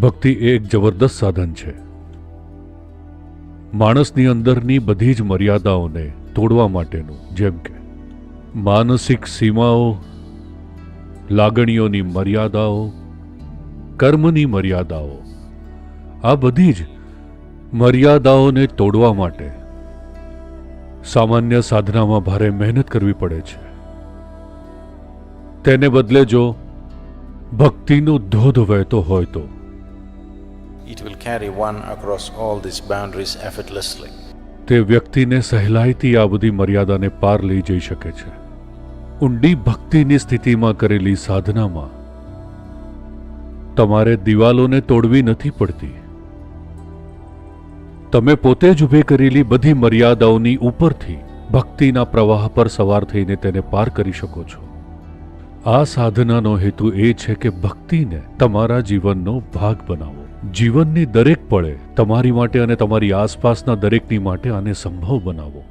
ભક્તિ એ એક જબરદસ્ત સાધન છે. માણસની અંદરની બધી જ મર્યાદાઓને તોડવા માટેનું જેમ કે માનસિક સીમાઓ, લાગણીઓની મર્યાદાઓ, કર્મની મર્યાદાઓ, આ બધી જ મર્યાદાઓને તોડવા માટે સામાન્ય સાધનામાં ભારે મહેનત કરવી પડે છે. તેને બદલે જો ભક્તિનો ધોધ વહેતો હોય તો It will carry one across all these boundaries effortlessly. તે વ્યક્તિને સહેલાઈથી આ બધી મર્યાદાને પાર લઈ જઈ શકે છે. ઊંડી ભક્તિની સ્થિતિમાં કરેલી સાધનામાં તમારે દિવાલોને તોડવી નથી પડતી. તમે પોતે જ ઊભી કરેલી બધી મર્યાદાઓની ઉપરથી ભક્તિના પ્રવાહ પર સવાર થઈને તેને પાર કરી શકો છો. આ સાધનાનો હેતુ એ છે કે ભક્તિને તમારા જીવનનો ભાગ બનાવો. જીવનની દરેક પળે તમારી માટે અને તમારી આસપાસના દરેકની માટે આને સંભવ બનાવો.